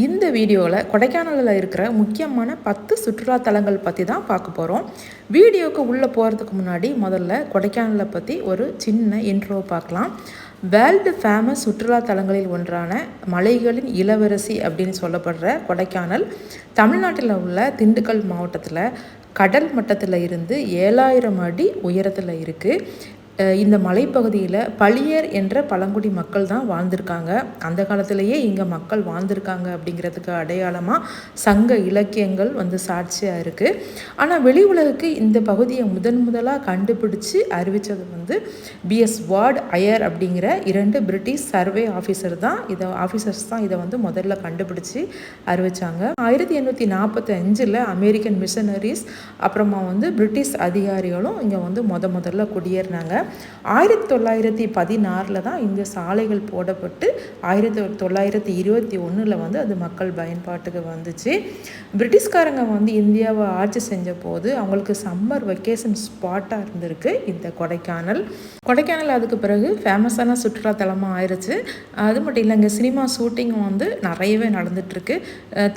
இந்த வீடியோவில் கொடைக்கானலில் இருக்கிற முக்கியமான பத்து சுற்றுலா தலங்கள் பற்றி தான் பார்க்க போகிறோம் வீடியோவுக்கு உள்ளே போகிறதுக்கு முன்னாடி முதல்ல கொடைக்கானலை பற்றி ஒரு சின்ன இன்ட்ரோ பார்க்கலாம். வேர்ல்டு ஃபேமஸ் சுற்றுலா தலங்களில் ஒன்றான மலைகளின் இளவரசி அப்படின்னு சொல்லப்படுற கொடைக்கானல் தமிழ்நாட்டில் உள்ள திண்டுக்கல் மாவட்டத்தில் கடல் மட்டத்தில் இருந்து ஏழாயிரம் அடி உயரத்தில் இருக்குது இந்த மலைப்பகுதியில் பளியர் என்ற பழங்குடி மக்கள் தான் வாழ்ந்திருக்காங்க. அந்த காலத்திலேயே இங்கே மக்கள் வாழ்ந்திருக்காங்க அப்படிங்கிறதுக்கு அடையாளமாக சங்க இலக்கியங்கள் வந்து சாட்சியாக இருக்குது ஆனால் வெளி உலகுக்கு இந்த பகுதியை முதன் முதலாக கண்டுபிடிச்சு அறிவித்தது வந்து பிஎஸ் வார்டு அயர் அப்படிங்கிற இரண்டு பிரிட்டிஷ் சர்வே ஆஃபீஸர் தான் இதை ஆஃபீஸர்ஸ் தான் இதை வந்து முதல்ல கண்டுபிடிச்சு அறிவித்தாங்க ஆயிரத்தி எண்ணூற்றி நாற்பத்தி அஞ்சில் அமெரிக்கன் மிஷனரிஸ் அப்புறமா வந்து பிரிட்டிஷ் அதிகாரிகளும் இங்கே வந்து முத முதல்ல குடியேறினாங்க. ஆயிரத்தி தொள்ளாயிரத்தி பதினாறில் தான் இங்கே சாலைகள் போடப்பட்டு ஆயிரத்தி தொள்ளாயிரத்தி இருபத்தி ஒன்றில் வந்து அது மக்கள் பயன்பாட்டுக்கு வந்துச்சு. பிரிட்டிஷ்காரங்க வந்து இந்தியாவை ஆட்சி செஞ்ச போது அவங்களுக்கு சம்மர் வெக்கேஷன் ஸ்பாட்டாக இருந்திருக்கு இந்த கொடைக்கானல். கொடைக்கானல் அதுக்கு பிறகு ஃபேமஸான சுற்றுலாத்தலமாக ஆயிடுச்சு அது மட்டும் இல்லை இங்கே சினிமா ஷூட்டிங்கும் வந்து நிறையவே நடந்துகிட்ருக்கு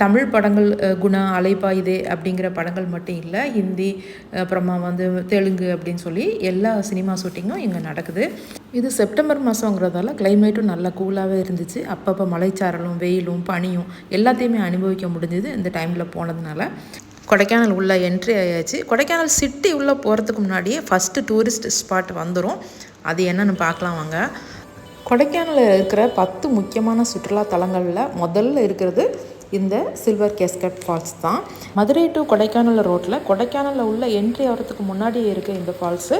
தமிழ் படங்கள் குணா அலைபாயுதே அப்படிங்கிற படங்கள் மட்டும் இல்லை ஹிந்தி அப்புறமா வந்து தெலுங்கு அப்படின்னு சொல்லி எல்லா சினிமா ஷூட்டிங்கும் இங்கே நடக்குது. இது செப்டம்பர் மாதங்கிறதால கிளைமேட்டும் நல்லா கூலாகவே இருந்துச்சு. அப்பப்போ மலைச்சாரலும் வெயிலும் பனியும் எல்லாத்தையுமே அனுபவிக்க முடிஞ்சது இந்த டைமில் போனதுனால. கொடைக்கானல் உள்ளே என்ட்ரி ஆயாச்சு. கொடைக்கானல் சிட்டி உள்ளே போகிறதுக்கு முன்னாடியே ஃபஸ்ட்டு டூரிஸ்ட் ஸ்பாட் வந்துடும் அது என்னென்னு பார்க்கலாம் வாங்க. கொடைக்கானலில் இருக்கிற பத்து முக்கியமான சுற்றுலா தலங்களில் முதல்ல இருக்கிறது இந்த சில்வர் கேஸ்கட் ஃபால்ஸ் தான். மதுரை டு கொடைக்கானல் ரோட்டில் கொடைக்கானலில் உள்ள என்ட்ரி ஆகிறதுக்கு முன்னாடியே இருக்குது இந்த ஃபால்ஸு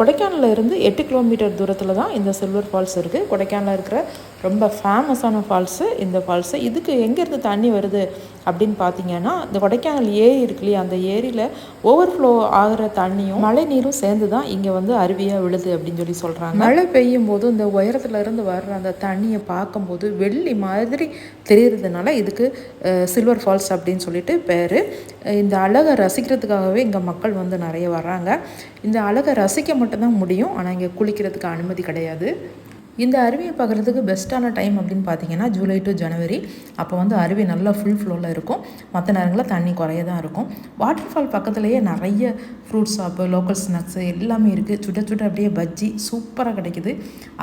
கொடைக்கானலில் இருந்து எட்டு கிலோமீட்டர் தூரத்தில் தான் இந்த சில்வர் ஃபால்ஸ் இருக்குது கொடைக்கானலில் இருக்கிற ரொம்ப ஃபேமஸான ஃபால்ஸு இந்த ஃபால்ஸு இதுக்கு எங்கேருந்து தண்ணி வருது அப்படின்னு பார்த்தீங்கன்னா இந்த கொடைக்கானல் ஏரி இருக்கு இல்லையா அந்த ஏரியில் ஓவர்ஃப்ளோ ஆகிற தண்ணியும் மழை நீரும் சேர்ந்து தான் இங்கே வந்து அருவியாக விழுது அப்படின்னு சொல்லி சொல்கிறாங்க மழை பெய்யும் போது இந்த உயரத்துல இருந்து வர்ற அந்த தண்ணியை பார்க்கும்போது வெள்ளி மாதிரி தெரியறதுனால இதுக்கு சில்வர் ஃபால்ஸ் அப்படின்னு சொல்லிட்டு பேர். இந்த அழகை ரசிக்கிறதுக்காகவே இங்கே மக்கள் வந்து நிறைய வர்றாங்க. இந்த அழகை ரசிக்க மட்டும்தான் முடியும் ஆனால் இங்கே குளிக்கிறதுக்கு அனுமதி கிடையாது. இந்த அருவியை பார்க்குறதுக்கு பெஸ்ட்டான டைம் அப்படின்னு பார்த்தீங்கன்னா ஜூலை டு ஜனவரி. அப்போ வந்து அருவி நல்லா ஃபுல் ஃப்ளோவில் இருக்கும். மற்ற நேரங்களில் தண்ணி குறைய தான் இருக்கும். வாட்டர் ஃபால் பக்கத்துலேயே நிறைய ஃப்ரூட் ஷாப்பு லோக்கல் ஸ்நாக்ஸு எல்லாமே இருக்குது சுட சுட அப்படியே பஜ்ஜி சூப்பராக கிடைக்குது.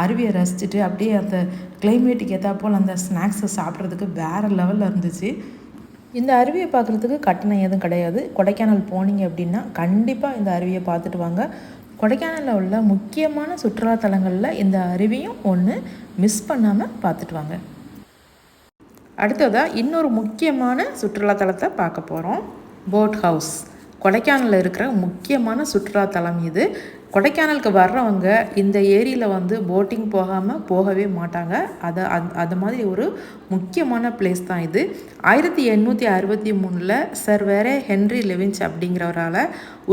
அருவியை ரசிச்சுட்டு அப்படியே அந்த கிளைமேட்டுக்கு ஏற்றாப்போல் அந்த ஸ்நாக்ஸை சாப்பிட்றதுக்கு வேறு லெவலில் இருந்துச்சு. இந்த அருவியை பார்க்குறதுக்கு கட்டணம் எதுவும் கிடையாது. கொடைக்கானல் போனீங்க அப்படின்னா கண்டிப்பாக இந்த அருவியை பார்த்துட்டு வாங்க. கொடைக்கானலில் உள்ள முக்கியமான சுற்றுலா தலங்களில் இந்த அருவியும் ஒன்று மிஸ் பண்ணாமல் பார்த்துட்டு வாங்க. அடுத்ததாக இன்னொரு முக்கியமான சுற்றுலா தலத்தை பார்க்க போகிறோம் போட் ஹவுஸ் கொடைக்கானலில் இருக்கிற முக்கியமான சுற்றுலா தலம் இது. கொடைக்கானலுக்கு வர்றவங்க இந்த ஏரியில் வந்து போட்டிங் போகாமல் போகவே மாட்டாங்க. அதை அந் அது மாதிரி ஒரு முக்கியமான பிளேஸ் தான் இது. ஆயிரத்தி எண்ணூற்றி அறுபத்தி மூணில் சர் வேறே ஹென்ரி லெவின்ஸ் அப்படிங்கிறவரால்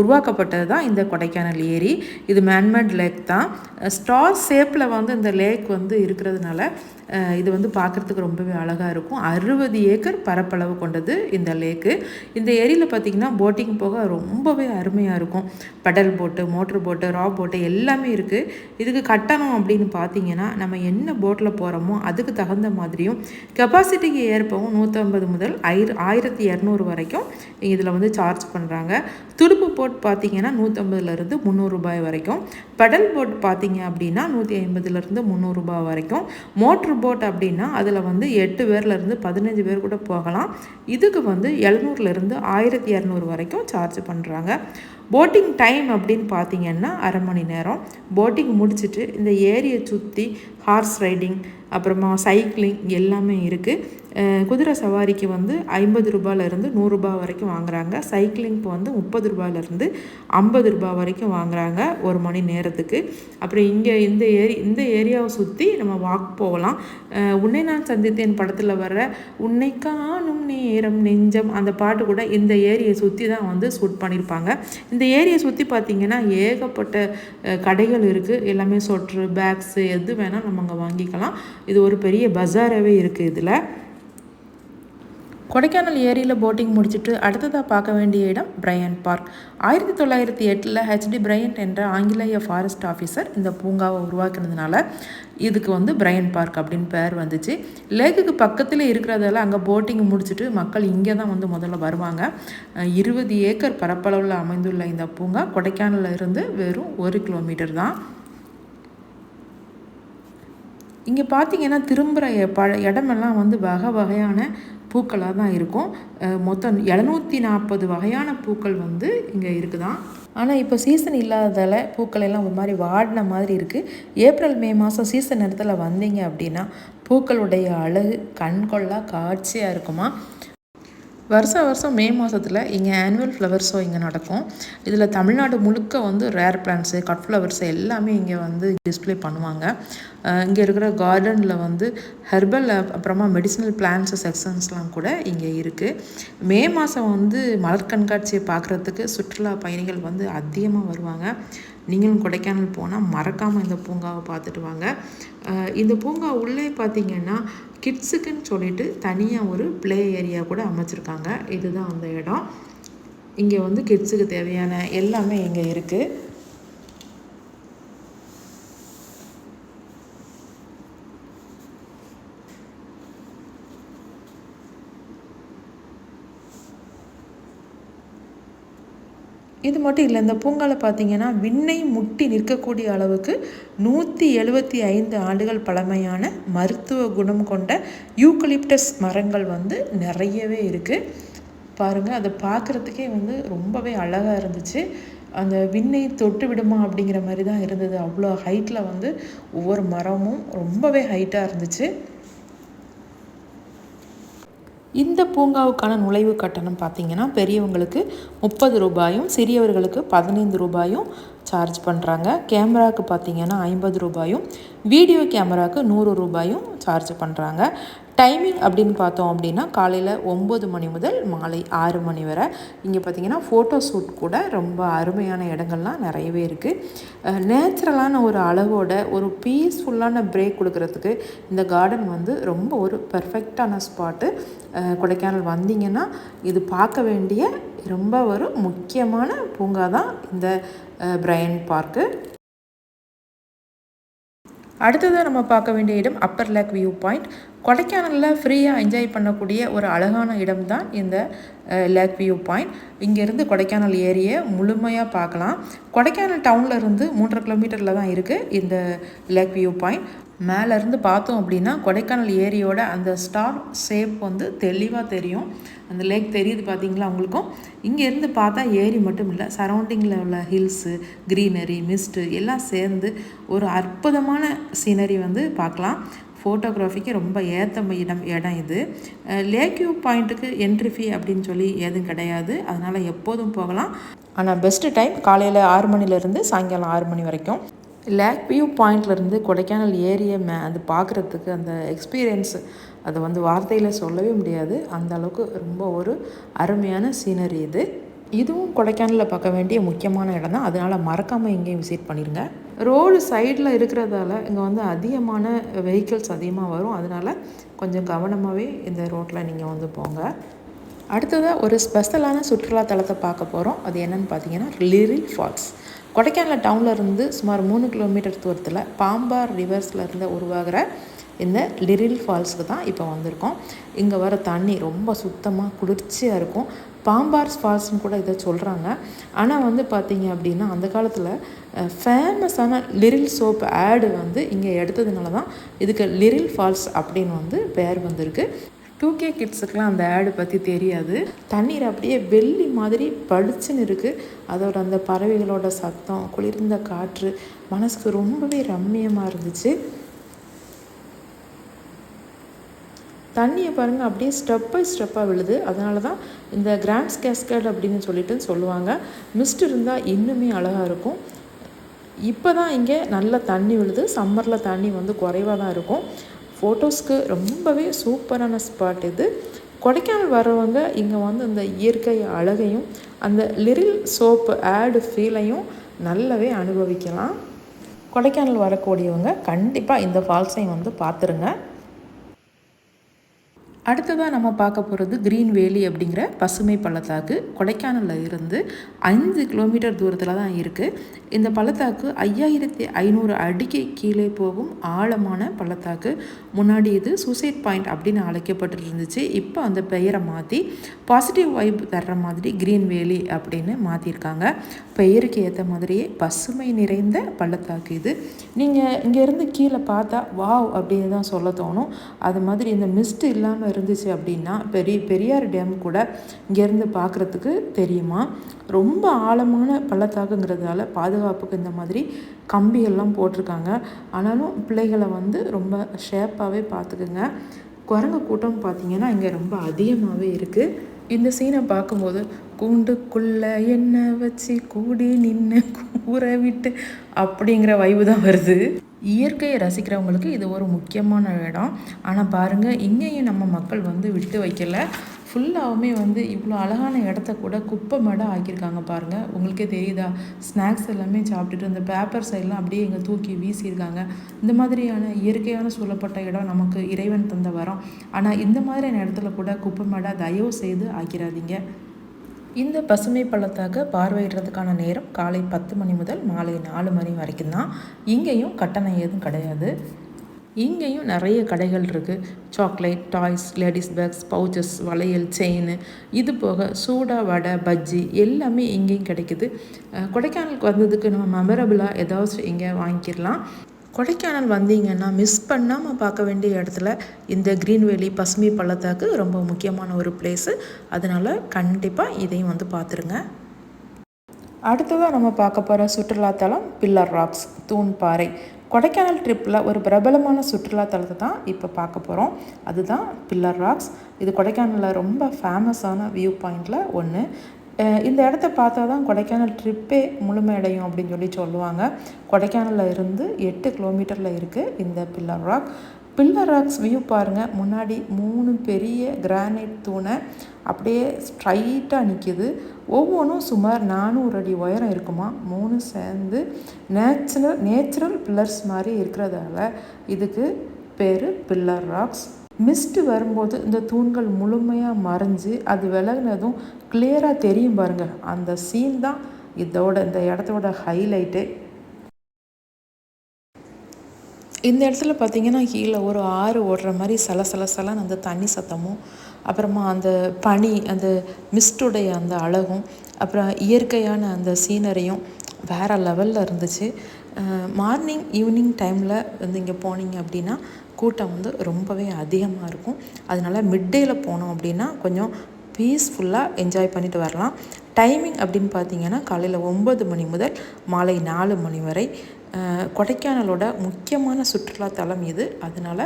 உருவாக்கப்பட்டது தான் இந்த கொடைக்கானல் ஏரி. இது மேன்மேட் லேக் தான். ஸ்டார் ஷேப்பில் வந்து இந்த லேக் வந்து இருக்கிறதுனால இது வந்து பார்க்குறதுக்கு ரொம்பவே அழகாக இருக்கும். அறுபது ஏக்கர் பரப்பளவு கொண்டது இந்த லேக்கு. இந்த ஏரியில் பார்த்திங்கன்னா போட்டிங் போக ரொம்பவே அருமையாக இருக்கும். பெடல் போட்டு மோட்ரு போட்டு ரா போட்டு எல்லாமே இருக்குது இதுக்கு கட்டணம் அப்படின்னு பார்த்தீங்கன்னா நம்ம என்ன போட்டில் போகிறோமோ அதுக்கு தகுந்த மாதிரியும் கெப்பாசிட்டிக்கு ஏற்பவும் நூற்றம்பது முதல் ஐ ஆயிரத்தி இரநூறு வரைக்கும் இதில் வந்து சார்ஜ் பண்ணுறாங்க துடுப்பு போட் பார்த்தீங்கன்னா நூற்றம்பதுலேருந்து முந்நூறுரூபாய் வரைக்கும். பெடல் போட் பார்த்தீங்க அப்படின்னா நூற்றி ஐம்பதுலேருந்து முந்நூறுரூபா வரைக்கும். மோட்ரு போட் அப்படின்னா அதில் வந்து எட்டு பேர்லேருந்து பதினஞ்சு பேர் கூட போகலாம். இதுக்கு வந்து எழுநூறுலேருந்து ஆயிரத்தி இரநூறு வரைக்கும் சார்ஜ் பண்ணுறாங்க போட்டிங் டைம் அப்படின்னு பார்த்தீங்கன்னா அரை மணி நேரம். போட்டிங் முடிச்சுட்டு இந்த ஏரியை சுற்றி ஹார்ஸ் ரைடிங் அப்புறமா சைக்கிளிங் எல்லாமே இருக்குது குதிரை சவாரிக்கு வந்து ஐம்பது ரூபாயிலேருந்து நூறுரூபா வரைக்கும் வாங்குறாங்க. சைக்கிளிங்க்கு வந்து முப்பது ரூபாயிலேருந்து ஐம்பது ரூபாய் வரைக்கும் வாங்குறாங்க ஒரு மணி நேரத்துக்கு. அப்புறம் இங்கே இந்த ஏரி இந்த ஏரியாவை சுற்றி நம்ம வாக் போகலாம். உன்னை நான் சந்தித்தேன் படத்தில் வர்ற உன்னை காணும் நேரம் நெஞ்சம் அந்த பாட்டு கூட இந்த ஏரியை சுற்றி தான் வந்து ஷூட் பண்ணியிருப்பாங்க இந்த ஏரியை சுற்றி பார்த்தீங்கன்னா ஏகப்பட்ட கடைகள் இருக்குது எல்லாமே சொட்ரு பேக்ஸு எது வேணால் நம்ம அங்கே வாங்கிக்கலாம். இது ஒரு பெரிய பஜாராகவே இருக்குது இதில். கொடைக்கானல் ஏரியில் போட்டிங் முடிச்சுட்டு அடுத்ததாக பார்க்க வேண்டிய இடம் பிரையன் பார்க். ஆயிரத்தி தொள்ளாயிரத்தி எட்டில் ஹெச்டி பிரையன்ட் என்ற ஆங்கிலேய ஃபாரஸ்ட் ஆஃபீஸர் இந்த பூங்காவை உருவாக்குனதுனால இதுக்கு வந்து பிரையன் பார்க் அப்படின்னு பேர் வந்துச்சு. லேக்குக்கு பக்கத்தில் இருக்கிறதால அங்கே போட்டிங் முடிச்சுட்டு மக்கள் இங்கே தான் வந்து முதல்ல வருவாங்க. இருபது ஏக்கர் பரப்பளவில் அமைந்துள்ள இந்த பூங்கா கொடைக்கானலில் இருந்து வெறும் ஒரு கிலோமீட்டர் தான். இங்கே பார்த்தீங்கன்னா திரும்புகிற ப இடமெல்லாம் வந்து வகை வகையான பூக்களாக தான் இருக்கும். மொத்தம் எழுநூற்றி நாற்பது வகையான பூக்கள் வந்து இங்கே இருக்குதான். ஆனால் இப்போ சீசன் இல்லாததால் பூக்கள் எல்லாம் ஒரு மாதிரி வாடின மாதிரி இருக்குது ஏப்ரல் மே மாதம் சீசன் நேரத்தில் வந்தீங்க அப்படின்னா பூக்களுடைய அழகு கண்கொள்ளா காட்சியாக இருக்குமா? வருஷம் வருஷம் மே மாதத்தில் இங்கே ஆனுவல் ஃப்ளவர் ஷோ இங்கே நடக்கும். இதில் தமிழ்நாடு முழுக்க வந்து ரேர் பிளான்ஸு கட் ஃப்ளவர்ஸ் எல்லாமே இங்கே வந்து டிஸ்பிளே பண்ணுவாங்க. இங்கே இருக்கிற கார்டனில் வந்து ஹெர்பல் அப்புறமா மெடிசினல் பிளான்ட்ஸ் செக்ஷன்ஸ்லாம் கூட இங்கே இருக்குது மே மாதம் வந்து மலர் கண்காட்சியை பார்க்குறதுக்கு சுற்றுலா பயணிகள் வந்து அதிகமாக வருவாங்க. நீங்களும் கொடைக்கானல் போனால் மறக்காமல் இந்த பூங்காவை பார்த்துட்டு வாங்க. இந்த பூங்கா உள்ளே பார்த்தீங்கன்னா கிட்ஸுக்குன்னு சொல்லிட்டு தனியாக ஒரு ப்ளே ஏரியா கூட அமைச்சிருக்காங்க. இதுதான் அந்த இடம். இங்கே வந்து கிட்ஸுக்கு தேவையான எல்லாமே இங்கே இருக்குது இது மட்டும் இல்லை இந்த பூங்காவில் பார்த்தீங்கன்னா விண்ணை முட்டி நிற்கக்கூடிய அளவுக்கு நூற்றி எழுபத்தி ஐந்து ஆண்டுகள் பழமையான மருத்துவ குணம் கொண்ட யூக்கலிப்டஸ் மரங்கள் வந்து நிறையவே இருக்குது பாருங்கள் அதை பார்க்குறதுக்கே வந்து ரொம்பவே அழகாக இருந்துச்சு. அந்த விண்ணை தொட்டு விடுமா அப்படிங்கிற மாதிரி தான் இருந்தது. அவ்வளோ ஹைட்டில் வந்து ஒவ்வொரு மரமும் ரொம்பவே ஹைட்டாக இருந்துச்சு. இந்த பூங்காவுக்கான நுழைவு கட்டணம் பார்த்திங்கன்னா பெரியவங்களுக்கு முப்பது ரூபாயும் சிறியவர்களுக்கு பதினைந்து ரூபாயும் சார்ஜ் பண்ணுறாங்க கேமராவுக்கு பார்த்திங்கன்னா ஐம்பது ரூபாயும் வீடியோ கேமராவுக்கு நூறு ரூபாயும் சார்ஜ் பண்ணுறாங்க டைமிங் அப்படின்னு பார்த்தோம் அப்படின்னா காலையில் ஒம்பது மணி முதல் மாலை ஆறு மணி வரை. இங்கே பார்த்திங்கன்னா ஃபோட்டோ ஷூட் கூட ரொம்ப அருமையான இடங்கள்லாம் நிறையவே இருக்குது நேச்சுரலான ஒரு அளவோட ஒரு பீஸ்ஃபுல்லான பிரேக் கொடுக்கறதுக்கு இந்த கார்டன் வந்து ரொம்ப ஒரு பர்ஃபெக்டான ஸ்பாட்டு கொடைக்கானல் வந்தீங்கன்னா இது பார்க்க வேண்டிய ரொம்ப ஒரு முக்கியமான பூங்கா தான் இந்த பிரையன் பார்க்கு அடுத்ததாக நம்ம பார்க்க வேண்டிய இடம் அப்பர் லேக் வியூ பாயிண்ட் கொடைக்கானலில் ஃப்ரீயாக என்ஜாய் பண்ணக்கூடிய ஒரு அழகான இடம் தான் இந்த லேக் வியூ பாயிண்ட் இங்கேருந்து கொடைக்கானல் ஏரியை முழுமையாக பார்க்கலாம். கொடைக்கானல் டவுனில் இருந்து மூன்றரை கிலோமீட்டரில் தான் இருக்குது இந்த லேக் வியூ பாயிண்ட் மேலேருந்து பார்த்தோம் அப்படின்னா கொடைக்கானல் ஏரியோட அந்த ஸ்டார் ஷேப் வந்து தெளிவாக தெரியும். அந்த லேக் தெரியுது பார்த்தீங்களா உங்களுக்கும்? இங்கேருந்து பார்த்தா ஏரி மட்டும் இல்லை சரௌண்டிங்கில் உள்ள ஹில்ஸு க்ரீனரி மிஸ்ட்டு எல்லாம் சேர்ந்து ஒரு அற்புதமான சீனரி வந்து பார்க்கலாம். ஃபோட்டோகிராஃபிக்கு ரொம்ப ஏற்ற இடம் இடம் இது. லேக் வியூ பாயிண்ட்டுக்கு என்ட்ரி ஃபீ அப்படின்னு சொல்லி எதுவும் கிடையாது. அதனால் எப்போதும் போகலாம். ஆனால் பெஸ்ட்டு டைம் காலையில் ஆறு மணிலேருந்து சாயங்காலம் ஆறு மணி வரைக்கும். லேக் வியூ பாயிண்ட்லேருந்து கொடைக்கானல் ஏரியை மே அது பார்க்குறதுக்கு அந்த எக்ஸ்பீரியன்ஸு அதை வந்து வார்த்தையில் சொல்லவே முடியாது. அந்த அளவுக்கு ரொம்ப ஒரு அருமையான சீனரி இது. இதுவும் கொடைக்கானலில் பார்க்க வேண்டிய முக்கியமான இடம் தான். அதனால் மறக்காமல் இங்கேயும் விசிட் பண்ணிடுங்க ரோடு சைடில் இருக்கிறதால இங்கே வந்து அதிகமான வெஹிக்கிள்ஸ் அதிகமாக வரும். அதனால் கொஞ்சம் கவனமாகவே இந்த ரோட்டில் நீங்கள் வந்து போங்க. அடுத்ததாக ஒரு ஸ்பெஷலான சுற்றுலா தலத்தை பார்க்க போகிறோம் அது என்னென்னு பார்த்தீங்கன்னா லிரில் ஃபால்ஸ் கொடைக்கானல் டவுனில் இருந்து சுமார் மூணு கிலோமீட்டர் தூரத்தில் பாம்பார் ரிவர்ஸில் இருந்து உருவாகிற இந்த லிரில் ஃபால்ஸுக்கு தான் இப்போ வந்திருக்கோம். இங்கே வர தண்ணி ரொம்ப சுத்தமாக குளிர்ச்சியாக இருக்கும். பாம்பார்ஸ் ஃபால்ஸ்னு கூட இதை சொல்கிறாங்க ஆனால் வந்து பார்த்திங்க அப்படின்னா அந்த காலத்தில் ஃபேமஸான லிரில் சோப் ஆடு வந்து இங்கே எடுத்ததுனால தான் இதுக்கு லிரில் ஃபால்ஸ் அப்படின்னு வந்து பெயர் வந்திருக்கு. டூ கே கிட்ஸுக்கெலாம் அந்த ஆடு பற்றி தெரியாது. தண்ணீர் அப்படியே வெள்ளி மாதிரி பளிச்சுன்னு இருக்குது அதோட அந்த பறவைகளோட சத்தம் குளிர்ந்த காற்று மனசுக்கு ரொம்பவே ரம்மியமாக இருந்துச்சு. தண்ணியை பாருங்கள் அப்படியே ஸ்டெப் பை ஸ்டெப்பாக விழுது. அதனால தான் இந்த கிராண்ட்ஸ் கேஸ்கேட் அப்படின்னு சொல்லிட்டு சொல்லுவாங்க. மிஸ்ட் இருந்தால் இன்னுமே அழகாக இருக்கும். இப்போ தான் இங்கே நல்ல தண்ணி விழுது. சம்மரில் தண்ணி வந்து குறைவாக தான் இருக்கும். ஃபோட்டோஸ்க்கு ரொம்பவே சூப்பரான ஸ்பாட் இது. கொடைக்கானல் வர்றவங்க இங்கே வந்து இந்த இயற்கை அழகையும் அந்த லிரில் சோப்பு ஆடு ஃபீலையும் நல்லாவே அனுபவிக்கலாம். கொடைக்கானல் வரக்கூடியவங்க கண்டிப்பாக இந்த ஃபால்ஸையும் வந்து பார்த்துருங்க. அடுத்ததாக நம்ம பார்க்க போகிறது க்ரீன் வேலி அப்படிங்கிற பசுமை பள்ளத்தாக்கு. கொடைக்கானலில் இருந்து ஐந்து கிலோமீட்டர் தூரத்தில் தான் இருக்குது இந்த பள்ளத்தாக்கு ஐயாயிரத்தி ஐநூறு அடிக்கு கீழே போகும் ஆழமான பள்ளத்தாக்கு. முன்னாடி இது சூசைட் பாயிண்ட் அப்படின்னு அழைக்கப்பட்டு இருந்துச்சு இப்போ அந்த பெயரை மாற்றி பாசிட்டிவ் வைப் தர்ற மாதிரி க்ரீன் வேலி அப்படின்னு மாற்றிருக்காங்க பெயருக்கு ஏற்ற மாதிரியே பசுமை நிறைந்த பள்ளத்தாக்கு இது. நீங்கள் இங்கேருந்து கீழே பார்த்தா வாவ் அப்படின்னு தான் சொல்ல தோணும். அது மாதிரி இந்த மிஸ்ட் இல்லாமல் இருந்துச்சு அப்படின்னா பெரிய பெரியார் டேம் கூட இங்கேருந்து பார்க்குறதுக்கு தெரியுமா? ரொம்ப ஆழமான பள்ளத்தாக்குங்கிறதால பாதுகாப்புக்கு இந்த மாதிரி கம்பியெல்லாம் போட்டிருக்காங்க. ஆனாலும் பிள்ளைகளை வந்து ரொம்ப ஷேப்பாகவே பார்த்துக்குங்க. குரங்கு கூட்டம் பார்த்திங்கன்னா இங்கே ரொம்ப அதிகமாகவே இருக்குது இந்த சீனை பார்க்கும்போது கூண்டுக்குள்ளே என்ன வச்சு கூடி நின்று கூற விட்டு அப்படிங்கிற வைவு தான் வருது. இயற்கையை ரசிக்கிறவங்களுக்கு இது ஒரு முக்கியமான இடம். ஆனால் பாருங்கள் இங்கேயும் நம்ம மக்கள் வந்து விட்டு வைக்கல. ஃபுல்லாகவுமே வந்து இவ்வளோ அழகான இடத்த கூட குப்பை மேடம் ஆக்கியிருக்காங்க பாருங்கள் உங்களுக்கே தெரியுதா? ஸ்நாக்ஸ் எல்லாமே சாப்பிட்டுட்டு அந்த பேப்பர் எல்லாம் அப்படியே இங்கே தூக்கி வீசியிருக்காங்க. இந்த மாதிரியான இயற்கையான சூழப்பட்ட இடம் நமக்கு இறைவன் தந்த வரோம். ஆனால் இந்த மாதிரியான இடத்துல கூட குப்பை மேடம் தயவு செய்து ஆக்கிடாதீங்க இந்த பசுமை பள்ளத்தாக்க பார்வையிடுறதுக்கான நேரம் காலை பத்து மணி முதல் மாலை நாலு மணி வரைக்கும் தான். இங்கேயும் கட்டணம் ஏதும் கிடையாது. இங்கேயும் நிறைய கடைகள் இருக்குது chocolate toys ladies bags pouches வளையல் செயின். இது போக சூடா வடை பஜ்ஜி எல்லாமே இங்கேயும் கிடைக்குது. கொடைக்கானலுக்கு வந்ததுக்கு நம்ம மெமரபுளாக ஏதாவது இங்கே வாங்கிக்கிடலாம் கொடைக்கானல் வந்தீங்கன்னா மிஸ் பண்ணாமல் பார்க்க வேண்டிய இடத்துல இந்த க்ரீன்வேலி பசுமை பள்ளத்தாக்கு ரொம்ப முக்கியமான ஒரு பிளேஸு அதனால் கண்டிப்பாக இதையும் வந்து பார்த்துருங்க. அடுத்ததாக நம்ம பார்க்க போகிற சுற்றுலாத்தலம் பில்லர் ராக்ஸ் தூண் பாறை கொடைக்கானல் ட்ரிப்பில் ஒரு பிரபலமான சுற்றுலாத்தலத்தை தான் இப்போ பார்க்க போகிறோம் அதுதான் பில்லர் ராக்ஸ் இது கொடைக்கானலில் ரொம்ப ஃபேமஸான வியூ பாயிண்டில் ஒன்று இந்த இடத்த பார்த்தா தான் கொடைக்கானல் ட்ரிப்பே முழுமையடையும் அப்படின்னு சொல்லி சொல்லுவாங்க. கொடைக்கானலில் இருந்து எட்டு கிலோமீட்டரில் இருக்குது இந்த pillar rock pillar rocks view பாருங்கள் முன்னாடி மூணு பெரிய கிரானைட் தூணை அப்படியே ஸ்ட்ரைட்டாக நிற்கிது ஒவ்வொன்றும் சுமார் நானூறு அடி உயரம் இருக்குமா? மூணு சேர்ந்து நேச்சுரல் நேச்சுரல் பில்லர்ஸ் மாதிரி இருக்கிறதால இதுக்கு பேர் பில்லர் ராக்ஸ் மிஸ்ட்டு வரும்போது இந்த தூண்கள் முழுமையாக மறைஞ்சு அது விலகினதும் கிளியராக தெரியும் பாருங்கள் அந்த சீன் தான் இதோட இந்த இடத்தோட ஹைலைட்டு இந்த இடத்துல பார்த்திங்கன்னா கீழே ஒரு ஆறு ஓடுற மாதிரி சல சல சலன்னு அந்த தண்ணி சத்தமும் அப்புறமா அந்த பனி அந்த மிஸ்டுடைய அந்த அழகும் அப்புறம் இயற்கையான அந்த சீனரியும் வேறு லெவலில் இருந்துச்சு. மார்னிங் ஈவினிங் டைமில் வந்து இங்கே போனீங்க அப்படின்னா கூட்டம் வந்து ரொம்பவே அதிகமாக இருக்கும். அதனால் மிட்டேயில் போனோம் அப்படின்னா கொஞ்சம் பீஸ்ஃபுல்லாக என்ஜாய் பண்ணிட்டு வரலாம். டைமிங் அப்படின்னு பார்த்தீங்கன்னா காலையில் ஒம்பது மணி முதல் மாலை நாலு மணி வரை. கொடைக்கானலோட முக்கியமான சுற்றுலாத்தலம் இது. அதனால்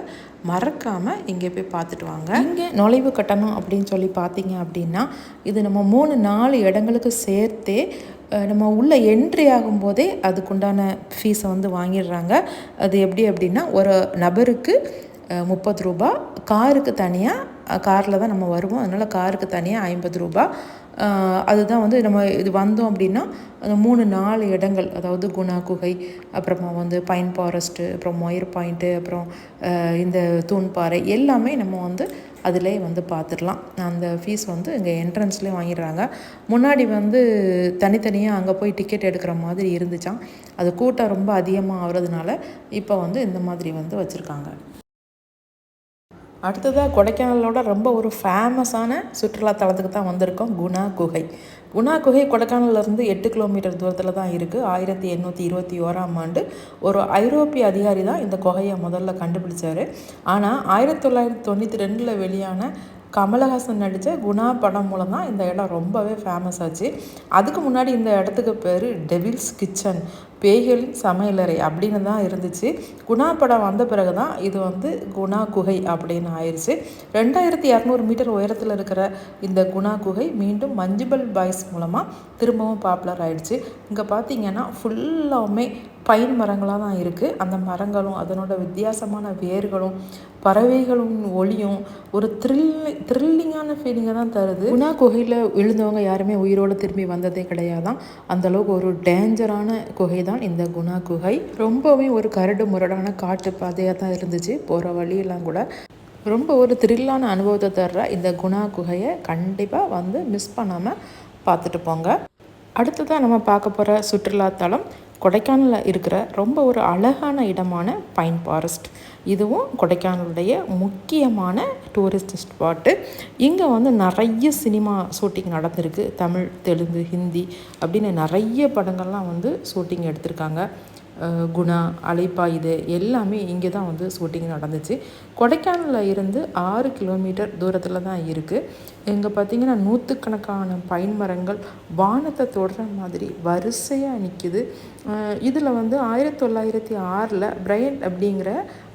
மறக்காமல் இங்கே போய் பார்த்துட்டு வாங்க. இங்கே நுழைவு கட்டணம் அப்படின்னு சொல்லி பார்த்தீங்க அப்படின்னா இது நம்ம மூணு நாலு இடங்களுக்கு சேர்த்தே நம்ம உள்ளே என்ட்ரி ஆகும்போதே அதுக்குண்டான ஃபீஸை வந்து வாங்கிடுறாங்க. அது எப்படி அப்படின்னா ஒரு நபருக்கு முப்பது ரூபா காருக்கு தனியாக காரில் தான் நம்ம வருவோம். அதனால் காருக்கு தனியாக ஐம்பது ரூபா அதுதான் வந்து நம்ம இது வந்தோம் அப்படின்னா அந்த மூணு நாலு இடங்கள் அதாவது குணா குகை அப்புறமா வந்து பைன் ஃபாரஸ்ட்டு அப்புறம் மொயர் பாயிண்ட்டு அப்புறம் இந்த தூண்பாறை எல்லாமே நம்ம வந்து அதிலே வந்து பார்த்துடலாம். அந்த ஃபீஸ் வந்து இங்கே என்ட்ரன்ஸ்லேயே வாங்கிடுறாங்க. முன்னாடி வந்து தனித்தனியாக அங்கே போய் டிக்கெட் எடுக்கிற மாதிரி இருந்துச்சான் அது கூட்டம் ரொம்ப அதிகமாக ஆகிறதுனால இப்போ வந்து இந்த மாதிரி வந்து வச்சுருக்காங்க. அடுத்ததாக கொடைக்கானலோட ரொம்ப ஒரு ஃபேமஸான சுற்றுலாத்தலத்துக்கு தான் வந்திருக்கோம் குணா குகை. குணா குகை கொடைக்கானலேருந்து எட்டு கிலோமீட்டர் தூரத்தில் தான் இருக்குது ஆயிரத்தி எண்ணூற்றி இருபத்தி ஓராம் ஆண்டு ஒரு ஐரோப்பிய அதிகாரி தான் இந்த குகையை முதல்ல கண்டுபிடிச்சார். ஆனால் ஆயிரத்தி தொள்ளாயிரத்தி தொண்ணூற்றி ரெண்டில் வெளியான கமலஹாசன் நடித்த குணா படம் மூலம் தான் இந்த இடம் ரொம்பவே ஃபேமஸ் ஆச்சு. அதுக்கு முன்னாடி இந்த இடத்துக்கு பேர் டெவில்ஸ் கிச்சன் பேய்களின் சமையலறை அப்படின்னு தான் இருந்துச்சு. குணா படம் வந்த பிறகு தான் இது வந்து குணா குகை அப்படின்னு ஆயிடுச்சு ரெண்டாயிரத்தி இரநூறு மீட்டர் உயரத்தில் இருக்கிற இந்த குணா குகை மீண்டும் மஞ்சுபல் பாய்ஸ் மூலமாக திரும்பவும் பாப்புலர் ஆயிடுச்சு. இங்கே பார்த்தீங்கன்னா ஃபுல்லாமே பைன் மரங்களாக தான் இருக்குது அந்த மரங்களும் அதனோட வித்தியாசமான வேர்களும் பறவைகளும் ஒளியும் ஒரு த்ரில்லி த்ரில்லிங்கான ஃபீலிங்கை தான் தருது. குணா குகையில் விழுந்தவங்க யாருமே உயிரோடு திரும்பி வந்ததே கிடையாதான். அந்தளவுக்கு ஒரு டேஞ்சரான குகை தான். இந்த குணா குகை. ரொம்பவே ஒரு கரடு முரடான காட்டு பாதையாக தான் இருந்துச்சு. போகிற வழியெல்லாம் கூட ரொம்ப ஒரு த்ரில்லான அனுபவத்தை தர்ற இந்த குணா குகையை கண்டிப்பாக வந்து மிஸ் பண்ணாமல் பார்த்துட்டு போங்க. அடுத்ததாக நம்ம பார்க்க போகிற சுற்றுலாத்தலம் கொடைக்கானலில் இருக்கிற ரொம்ப ஒரு அழகான இடமான பைன் ஃபாரஸ்ட் இதுவும் கொடைக்கானலுடைய முக்கியமான டூரிஸ்ட் ஸ்பாட்டு இங்கே வந்து நிறைய சினிமா ஷூட்டிங் நடந்திருக்கு. தமிழ் தெலுங்கு ஹிந்தி அப்படின்னு நிறைய படங்கள்லாம் வந்து ஷூட்டிங் எடுத்திருக்காங்க. குணா அலைப்பாயுது எல்லாமே இங்கே தான் வந்து ஷூட்டிங் நடந்துச்சு. கொடைக்கானலில் இருந்து ஆறு கிலோமீட்டர் தூரத்தில் தான் இருக்குது இங்கே பார்த்திங்கன்னா நூற்றுக்கணக்கான பைன் மரங்கள் வானத்தை தொடுற மாதிரி வரிசையாக நிற்கிது இதில் வந்து ஆயிரத்தி தொள்ளாயிரத்தி ஆறில் பிரையன் அப்படிங்கிற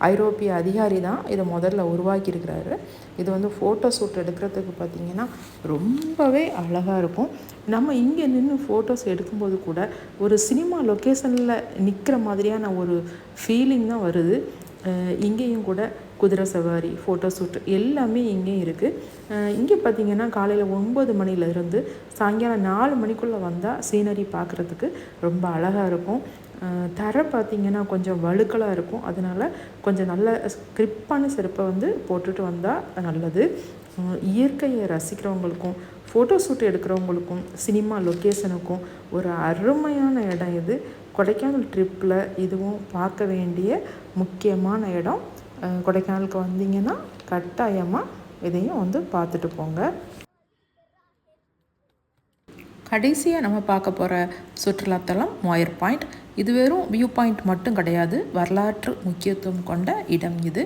ஐரோப்பிய அதிகாரி தான் இதை முதல்ல உருவாக்கியிருக்கிறாரு இது வந்து ஃபோட்டோ ஷூட் எடுக்கிறதுக்கு பார்த்திங்கன்னா ரொம்பவே அழகாக இருக்கும். நம்ம இங்கே நின்று ஃபோட்டோஸ் எடுக்கும்போது கூட ஒரு சினிமா லொக்கேஷனில் நிற்கிற மாதிரியான ஒரு ஃபீலிங் தான் வருது. இங்கேயும் கூட குதிரை சவாரி ஃபோட்டோ ஷூட் எல்லாமே இங்கேயும் இருக்குது இங்கே பார்த்திங்கன்னா காலையில் ஒன்பது மணிலேருந்து சாயங்காலம் நாலு மணிக்குள்ளே வந்தால் சீனரி பார்க்குறதுக்கு ரொம்ப அழகாக இருக்கும். தர பார்த்திங்கன்னா கொஞ்சம் வழுக்கலாக இருக்கும். அதனால் கொஞ்சம் நல்ல கிரிப்பான செருப்பை வந்து போட்டுட்டு வந்தால் நல்லது. இயற்கையை ரசிக்கிறவங்களுக்கும் ஃபோட்டோ ஷூட் எடுக்கிறவங்களுக்கும் சினிமா லொக்கேஷனுக்கும் ஒரு அருமையான இடம் இது. கொடைக்கானல் ட்ரிப்பில் இதுவும் பார்க்க வேண்டிய முக்கியமான இடம். கொடைக்கானலுக்கு வந்தீங்கன்னா கட்டாயமாக இதையும் வந்து பார்த்துட்டு போங்க. கடைசியாக நம்ம பார்க்க போகிற சுற்றுலாத்தலம் மொயர் பாயிண்ட் இது வெறும் வியூ பாயிண்ட் மட்டும் கிடையாது வரலாற்று முக்கியத்துவம் கொண்ட இடம் இது.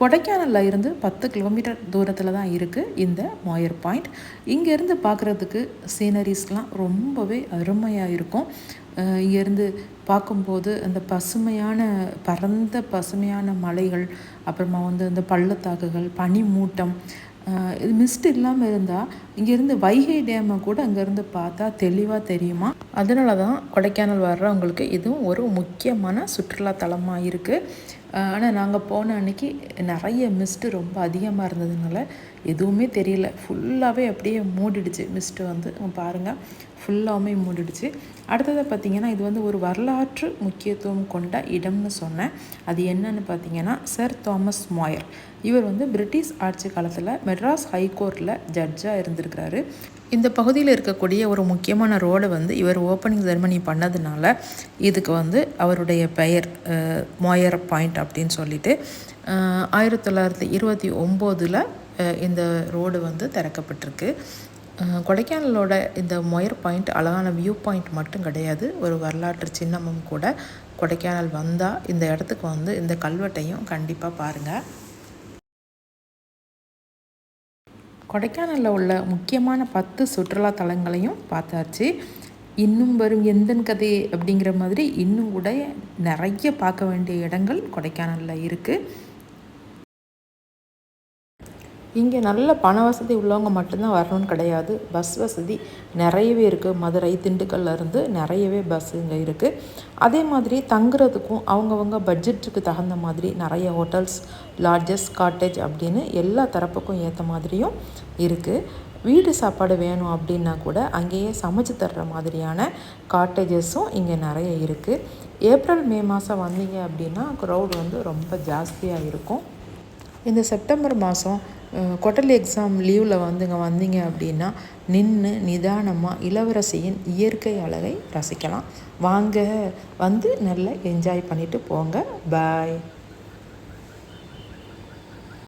கொடைக்கானலில் இருந்து பத்து கிலோமீட்டர் தூரத்தில் தான் இருக்குது இந்த மாயர் பாயிண்ட் இங்கேருந்து பார்க்குறதுக்கு சீனரிஸ்லாம் ரொம்பவே அருமையாக இருக்கும். இங்கேருந்து பார்க்கும்போது அந்த பசுமையான பரந்த பசுமையான மலைகள் அப்புறமா வந்து அந்த பள்ளத்தாக்குகள் பனிமூட்டம் இது மிஸ்ட் இல்லாமல் இருந்தால் இங்கேருந்து வைகை டேமை கூட அங்கேருந்து பார்த்தா தெளிவாக தெரியுமா? அதனால தான் கொடைக்கானல் வர்றவங்களுக்கு இதுவும் ஒரு முக்கியமான சுற்றுலாத்தலமாக இருக்குது ஆனால் நாங்கள் போன அன்றைக்கி நிறைய மிஸ்ட்டு ரொம்ப அதிகமாக இருந்ததுனால எதுவுமே தெரியல. ஃபுல்லாகவே அப்படியே மூடிடுச்சு. மிஸ்ட்டு வந்து பாருங்கள் ஃபுல்லாகவுமே மூடிடுச்சு. அடுத்தது பார்த்திங்கன்னா இது வந்து ஒரு வரலாற்று முக்கியத்துவம் கொண்ட இடம்னு சொன்னேன். அது என்னன்னு பார்த்தீங்கன்னா சர் தாமஸ் மாயர் இவர் வந்து பிரிட்டிஷ் ஆட்சி காலத்தில் மெட்ராஸ் ஹைகோர்ட்டில் ஜட்ஜாக இருந்திருக்கிறாரு. இந்த பகுதியில் இருக்கக்கூடிய ஒரு முக்கியமான ரோடை வந்து இவர் ஓப்பனிங் செரமனி பண்ணதுனால இதுக்கு வந்து அவருடைய பெயர் மோயர் பாயிண்ட் அப்படின்னு சொல்லிட்டு ஆயிரத்தி தொள்ளாயிரத்தி இருபத்தி ஒம்போதில் இந்த ரோடு வந்து திறக்கப்பட்டிருக்கு. கொடைக்கானலோட இந்த மொயர் பாயிண்ட் அழகான வியூ பாயிண்ட் மட்டும் கிடையாது ஒரு வரலாற்று சின்னமும் கூட கொடைக்கானல் வந்தால் இந்த இடத்துக்கு வந்து இந்த கல்வெட்டையும் கண்டிப்பாக பாருங்கள் கொடைக்கானலில் உள்ள முக்கியமான பத்து சுற்றுலா தலங்களையும் பார்த்தாச்சு. இன்னும் வரும் எந்தன் கதை அப்படிங்கிற மாதிரி இன்னும் கூட நிறைய பார்க்க வேண்டிய இடங்கள் கொடைக்கானலில் இருக்குது இங்கே நல்ல பண வசதி உள்ளவங்க மட்டும்தான் வரணும்னு கிடையாது. பஸ் வசதி நிறையவே இருக்குது மதுரை திண்டுக்கல்லேருந்து நிறையவே பஸ் இங்கே இருக்குது அதே மாதிரி தங்குறதுக்கும் அவங்கவுங்க பட்ஜெட்டுக்கு தகுந்த மாதிரி நிறைய ஹோட்டல்ஸ் லாட்ஜஸ் காட்டேஜ் அப்படின்னு எல்லா தரப்புக்கும் ஏற்ற மாதிரியும் இருக்குது வீடு சாப்பாடு வேணும் அப்படின்னா கூட அங்கேயே சமைச்சு தர்ற மாதிரியான காட்டேஜஸும் இங்கே நிறைய இருக்குது ஏப்ரல் மே மாதம் வந்தீங்க அப்படின்னா க்ரௌட் வந்து ரொம்ப ஜாஸ்தியாக இருக்கும். இந்த செப்டம்பர் மாதம் குவார்டர்லி எக்ஸாம் லீவில் வந்து இங்கே வந்தீங்க அப்படின்னா நின்று நிதானமாக இளவரசியின் இயற்கை அழகை ரசிக்கலாம். வாங்க வந்து நல்லா என்ஜாய் பண்ணிவிட்டு போங்க. பாய்.